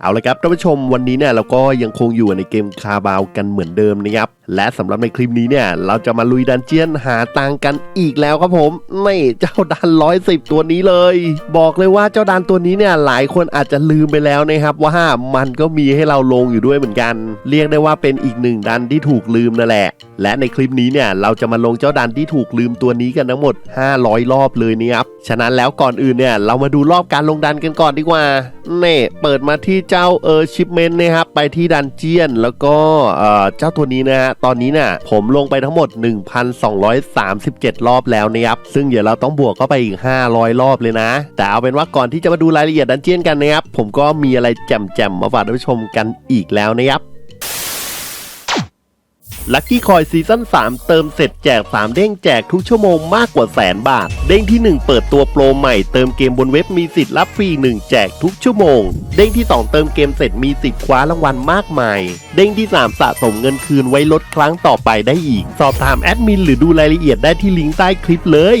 เอาละครับท่านผู้ชมวันนี้เนี่ยเราก็ยังคงอยู่ในเกมคาบาวกันเหมือนเดิมนะครับและสำหรับในคลิปนี้เนี่ยเราจะมาลุยดันเจียนหาตังกันอีกแล้วครับผมนี่เจ้าดันร้อยสิบตัวนี้เลย บอกเลยว่าเจ้าดันตัวนี้เนี่ยหลายคนอาจจะลืมไปแล้วนะครับว่ามันก็มีให้เราลงอยู่ด้วยเหมือนกัน เรียกได้ว่าเป็นอีกหนึ่งดันที่ถูกลืมนั่นแหละ และในคลิปนี้เนี่ยเราจะมาลงเจ้าดันที่ถูกลืมตัวนี้กันทั้งหมด 500 รอบเลยนี่ครับฉะนั้นแล้วก่อนอื่นเนี่ยเรามาดูรอบการลงดันกันก่อนดีกว่าเน่เปิดมาที่เจ้าเออชิปเมนต์นะครับไปที่ดันเจียน แล้วก็เออเจ้าตัวนี้นะฮะตอนนี้เนี่ยผมลงไปทั้งหมด 1,237 รอบแล้วนะครับซึ่งเดี๋ยวเราต้องบวกเข้าไปอีก 500 รอบเลยนะ แต่เอาเป็นว่าก่อนที่จะมาดูรายละเอียดดันเจียนกันนะครับผมก็มีอะไรแจ่มๆมาฝากท่านผู้ชมกันอีกแล้วนะครับ ลัคกี้คอยซีซั่น3 เติมเสร็จแจก 3 เด้งแจกทุกชั่วโมงมากกว่าแสนบาท เด้งที่ 1 เปิดตัวโปรใหม่เติมเกมบนเว็บมีสิทธิ์รับฟรี 1 แจกทุกชั่วโมง เด้งที่ 2 เติมเกมเสร็จมีสิทธิ์คว้ารางวัลมากมาย เด้งที่ 3 สะสมเงินคืนไว้ลดครั้งต่อไปได้อีก สอบถามแอดมินหรือดูรายละเอียดได้ที่ลิงก์ใต้คลิปเลย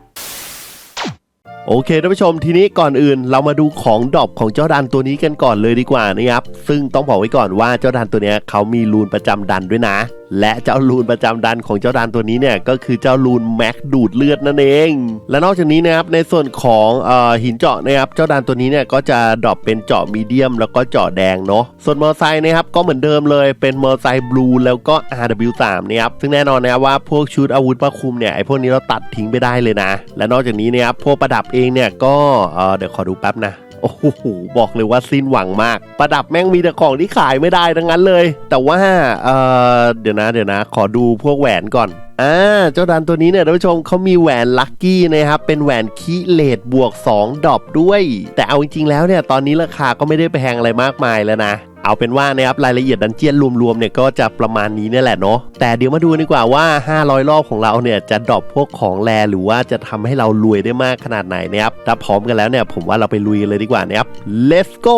โอเคท่านผู้ชมทีนี้ก่อนอื่นเรามาดูของดรอปของเจ้าดันตัวนี้กันก่อนเลยดีกว่านะครับ ซึ่งต้องบอกไว้ก่อนว่าเจ้าดันตัวนี้เขามีรูนประจำดันด้วยนะ และเจ้ารูนประจำดันของเจ้าดันตัวนี้เนี่ยก็คือเจ้ารูนแม็กดูดเลือดนั่นเอง และนอกจากนี้นะครับในส่วนของอหินเจาะนะครับเจ้าดันตัวนี้เนี่ยก็จะดรอปเป็นเจาะมีเดียม แล้วก็เจาะแดงเนาะส่วนมอไซค์นะครับก็เหมือนเดิมเลยเป็นมอไซค์บลูแล้วก็ RW3 นะครับซึ่งแน่นอนนะครับว่าพวกชุดอาวุธประคุมเนี่ยไอพวกนี้เราตัดทิ้งไปได้เลยนะ และนอกจากนี้นะครับพวกประดับเองเนี่ยก็เเดี๋ยวขอดูแป๊บนะ โอ้โหบอกเลยว่าสิ้นหวังมาก ประดับแม่งมีแต่ของที่ขายไม่ได้ทั้งนั้นเลย แต่ว่าเอ่อเดี๋ยวนะเดี๋ยวนะ ขอดูพวกแหวนก่อนอ่าเจ้าดันตัวนี้เนี่ยท่านผู้ชมเขามีแหวนลัคกี้นะครับ เป็นแหวนคีเลดบวก 2 ดอบด้วย แต่เอาจริงๆแล้วเนี่ยตอนนี้ราคาก็ไม่ได้ไปแพงอะไรมากมายแล้วนะ เอาเป็นว่านะครับรายละเอียดดันเจียนรวมๆเนี่ยก็จะประมาณนี้นี่แหละเนาะแต่เดี๋ยวมาดูดีกว่าว่า 500 รอบของเราเนี่ยจะดรอปพวกของแรหรือว่าจะทำให้เรารวยได้มากขนาดไหนนะครับถ้าพร้อมกันแล้วเนี่ยผมว่าเราไปลุยกันเลยดีกว่านะครับ let's go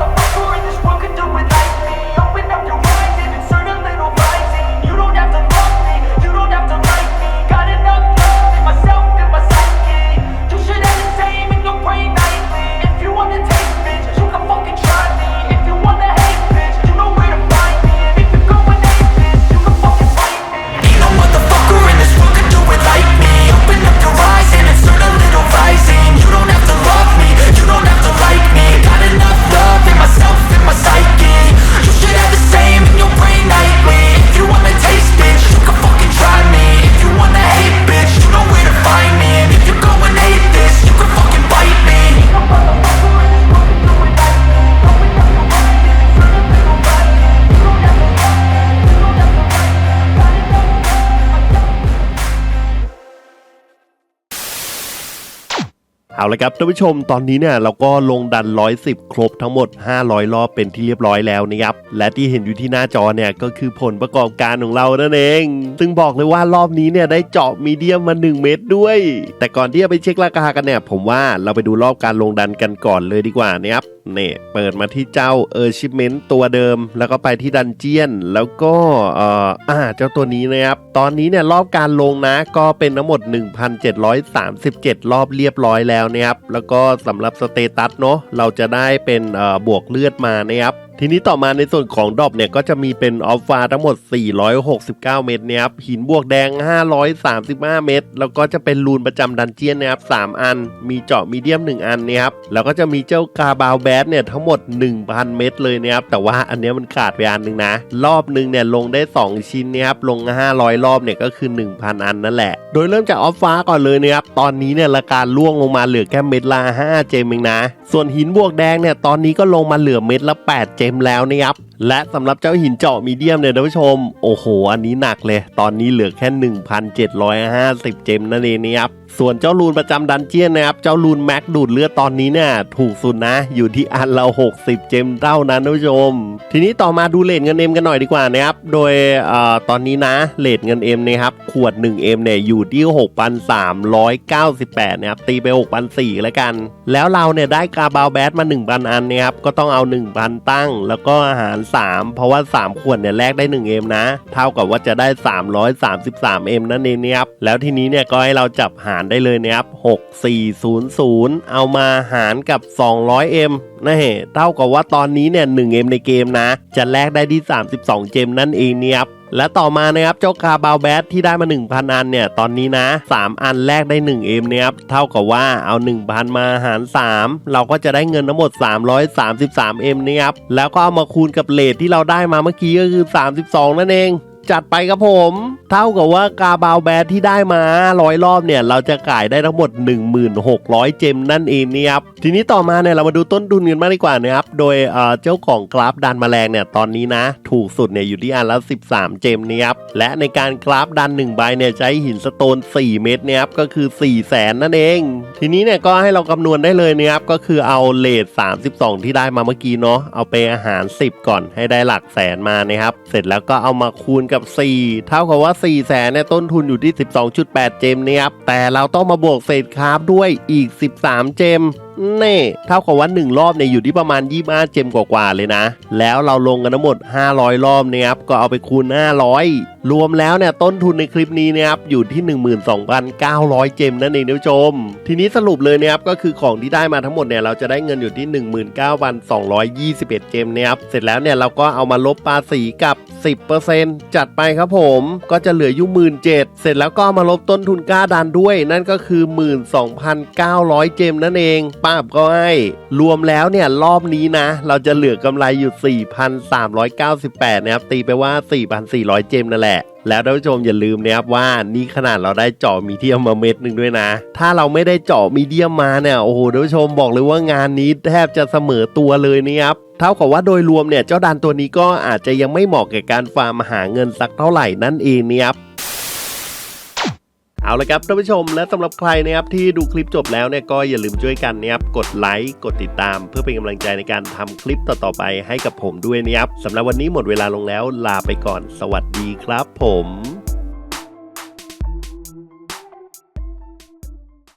เอาละครับท่านผู้ชมตอนนี้เนี่ยเราก็ลงดัน 110 ครบทั้งหมด 500 รอบเป็นที่เรียบร้อยแล้วนะครับ และที่เห็นอยู่ที่หน้าจอเนี่ยก็คือผลประกอบการของเรานั่นเอง ซึ่งบอกเลยว่ารอบนี้เนี่ยได้เจาะมีเดียมมา 1 เม็ดด้วย แต่ก่อนที่จะไปเช็คราคากันเนี่ย ผมว่าเราไปดูรอบการลงดันกันก่อนเลยดีกว่านะครับเนี่ยเปิดมาที่เจ้าเออชิเมนต์ตัวเดิม แล้วก็ไปที่ดันเจียน แล้วก็เอ่ออ่าเจ้าตัวนี้นะครับ ตอนนี้เนี่ยรอบการลงนะก็เป็นทั้งหมด 1,737 รอบเรียบร้อยแล้วนะครับแล้วก็สำหรับสเตตัสเนาะเราจะได้เป็นบวกเลือดมานะครับ ทีนี้ต่อมาในส่วนของดอปเนี่ยก็จะมีเป็นออฟฟ้าทั้งหมด 469 เม็ดนี่ยครับหินบวกแดง 535 เม็ดแล้วก็จะเป็นรูนประจำดันเจียนนะครับ3อัน มีเจาะมีเดียม 1 อันนี่ยครับแล้วก็จะมีเจ้ากาบาวแบดเนี่ยทั้งหมด 1,000 เม็ดเลยนะครับแต่ว่าอันนี้มันขาดไปอันหนึ่งนะ รอบหนึ่งเนี่ยลงได้ 2 ชิ้นนี่ยครับลง 500 รอบเนี่ยก็คือ 1,000 อันนั่นแหละ โดยเริ่มจากออฟฟ้าก่อนเลยนะครับตอนนี้เนี่ยราคาล่วงลงมาเหลือแค่เม็ดละ5เจมเองนะ ส่วนหินบวกแดงเนี่ยตอนนี้ก็ลงมาเหลือเม็ดละ8เจมแล้วนะครับ และสำหรับเจ้าหินเจาะมีเดียมเนี่ยท่านผู้ชม โอ้โห อันนี้หนักเลย ตอนนี้เหลือแค่ 1,750 เจมนั่นเองนะครับ ส่วนเจ้าลูนประจำดันเจียนนะครับ เจ้าลูนแม็กดูดเลือดตอนนี้เนี่ยถูกสุดนะ อยู่ที่อันละ 60 เจมเท่านั้นท่านผู้ชม ทีนี้ต่อมาดูเลทเงินเอ็มกันหน่อยดีกว่านะครับ โดยเอ่อตอนนี้นะเลทเงินเอ็มนะครับ ขวด 1M เนี่ยอยู่ที่ 6,398 นะครับ ตีไป 6,400แล้วกัน แล้วเราเนี่ยได้กาบาวแบดมา 1,000 อันนะครับ ก็ต้องเอา 1,000 ตั้ง แล้วก็อาหาร3 เพราะว่า 3 ขวดเนี่ยแลกได้ 1M นะ เท่ากับว่าจะได้ 333M นั่นเองนะครับแล้วทีนี้เนี่ยก็ให้เราจับหารได้เลยนะครับ6400 เอามาหารกับ 200M นะเฮเท่ากับว่าตอนนี้เนี่ย 1M ในเกมนะ จะแลกได้ที่ 32 เจมนั่นเองเนี่ยครับ และต่อมานะครับเจ้าคาบาวแบทที่ได้มา 1,000 อันเนี่ย ตอนนี้นะ 3 อันแรกได้ 1M เนี่ยครับ เท่ากับว่าเอา 1,000 มาหาร 3 เราก็จะได้เงินทั้งหมด 333M เนี่ยครับ แล้วก็เอามาคูณกับเลทที่เราได้มาเมื่อกี้ก็คือ 32 นั่นเอง จัดไปครับผม เท่ากับว่ากาบาวแบดที่ได้มาร้อยรอบเนี่ย เราจะขายได้ทั้งหมด 1600 เจมนั่นเองเนี่ยครับ ทีนี้ต่อมาเนี่ยเรามาดูต้นทุนกันมากดีกว่านะครับ โดยเจ้าของกราฟดันแมลงเนี่ยตอนนี้นะ ถูกสุดเนี่ยอยู่ที่อันละ 13 เจมเนี่ยครับ และในการกราฟดัน1ใบเนี่ยใช้หินสโตน 4 เม็ดเนี่ยครับก็คือ4แสนนั่นเอง ทีนี้เนี่ยก็ให้เราคำนวณได้เลยนะครับก็คือเอาเลท32 ที่ได้มาเมื่อกี้เนาะเอาไปอาหาร 10 ก่อนให้ได้หลักแสนมานะครับเสร็จแล้วก็เอามาคูณกับ 4 เท่ากับว่า4แสนเนี่ยต้นทุนอยู่ที่ 12.8 เจมเนี่ยครับแต่เราต้องมาบวกเศษคาร์บด้วยอีก 13 เจมเน่เท่ากับว่า 1 รอบเนี่ยอยู่ที่ประมาณ 25 เจมกว่าๆเลยนะ แล้วเราลงกันทั้งหมด 500 รอบเนี่ยครับก็เอาไปคูณ 500 รวมแล้วเนี่ยต้นทุนในคลิปนี้เนี่ยครับอยู่ที่ 12,900 เจมนั่นเองท่านผู้ชม ทีนี้สรุปเลยเนี่ยครับก็คือของที่ได้มาทั้งหมดเนี่ยเราจะได้เงินอยู่ที่ 19,221 เจมเนี่ยครับเสร็จแล้วเนี่ยเราก็เอามาลบภาษีกับ 10%จัดไปครับผมก็จะเหลืออยู่หมื่นเเสร็จแล้วก็มาลบต้นทุนกล้าดันด้วย นั่นก็คือ 12,900 เจมนั่นเองป้าบก็ให้รวมแล้วเนี่ยรอบนี้นะ เราจะเหลือกำไรอยู่ 4,398 นะครับ ตีไปว่า 4,400 เจมนั่นแหละแล้วท่านผู้ชมอย่าลืมนะครับว่านี่ขนาดเราได้เจาะมีเดียมมาเม็ดหนึ่งด้วยนะ ถ้าเราไม่ได้เจาะมีเดียมมาเนี่ยโอ้โหท่านผู้ชมบอกเลยว่างานนี้แทบจะเสมอตัวเลยนะครับ เท่ากับว่าโดยรวมเนี่ยเจ้าดันตัวนี้ก็อาจจะยังไม่เหมาะแก่การฟาร์มหาเงินสักเท่าไหร่นั่นเองเนี่ยครับเอาละครับท่านผู้ชมและสำหรับใครนะครับที่ดูคลิปจบแล้วเนี่ยก็อย่าลืมช่วยกันนะครับกดไลค์กดติดตาม เพื่อเป็นกำลังใจในการทำคลิปต่อๆไปให้กับผมด้วยนะครับสำหรับวันนี้หมดเวลาลงแล้วลาไปก่อน สวัสดีครับผม